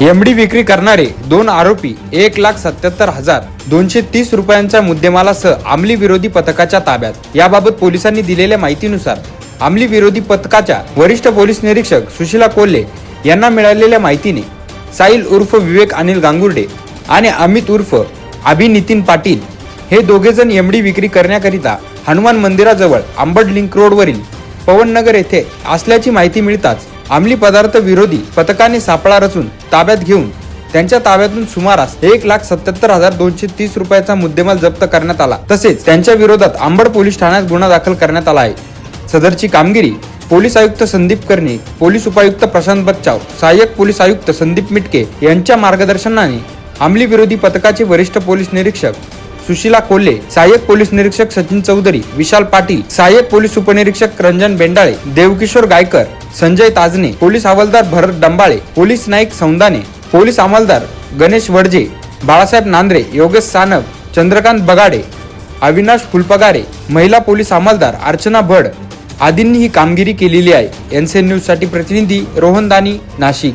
MD विक्री करणारे दोन आरोपी एक लाख सत्याहत्तर हजार दोनशे तीस रुपयांच्या मुद्देमालासह अंमली विरोधी पथकाच्या ताब्यात. याबाबत पोलिसांनी दिलेल्या माहितीनुसार अंमली विरोधी पथकाच्या वरिष्ठ पोलीस निरीक्षक सुशीला कोल्हे यांना मिळालेल्या माहितीने साईल उर्फ विवेक अनिल गांगुर्डे आणि अमित उर्फ अभिनितीन पाटील हे दोघेजण एमडी विक्री करण्याकरिता हनुमान मंदिराजवळ आंबड लिंक रोडवरील पवननगर येथे असल्याची माहिती मिळताच अंमली पदार्थ विरोधी पथकाने सापळा रचून ताब्यात घेऊन त्यांच्या ताब्यातून सुमारास एक लाख सत्याहत्तर हजार दोनशे तीस रुपयाचा मुद्देमाल जप्त करण्यात आला. तसेच त्यांच्या विरोधात आंबड पोलीस ठाण्यात गुन्हा दाखल करण्यात आला आहे. सदरची कामगिरी पोलीस आयुक्त संदीप कर्णे पोलीस उपायुक्त प्रशांत बच्चाव सहाय्यक पोलीस आयुक्त संदीप मिटके यांच्या मार्गदर्शनाने अंमली विरोधी पथकाचे वरिष्ठ पोलीस निरीक्षक सुशीला कोल्हे सहाय्यक पोलीस निरीक्षक सचिन चौधरी विशाल पाटील सहाय्यक पोलीस उपनिरीक्षक रंजन बेंडाळे देवकिशोर गायकर संजय ताजने पोलीस हवालदार भरत डंबाळे पोलीस नाईक सौंदाने पोलीस अंमलदार गणेश वडजे बाळासाहेब नांद्रे योगेश सानप चंद्रकांत बगाडे अविनाश फुलपगारे महिला पोलीस अंमलदार अर्चना भड आदींनी ही कामगिरी केलेली आहे. एन न्यूज प्रतिनिधी रोहन दानी नाशिक.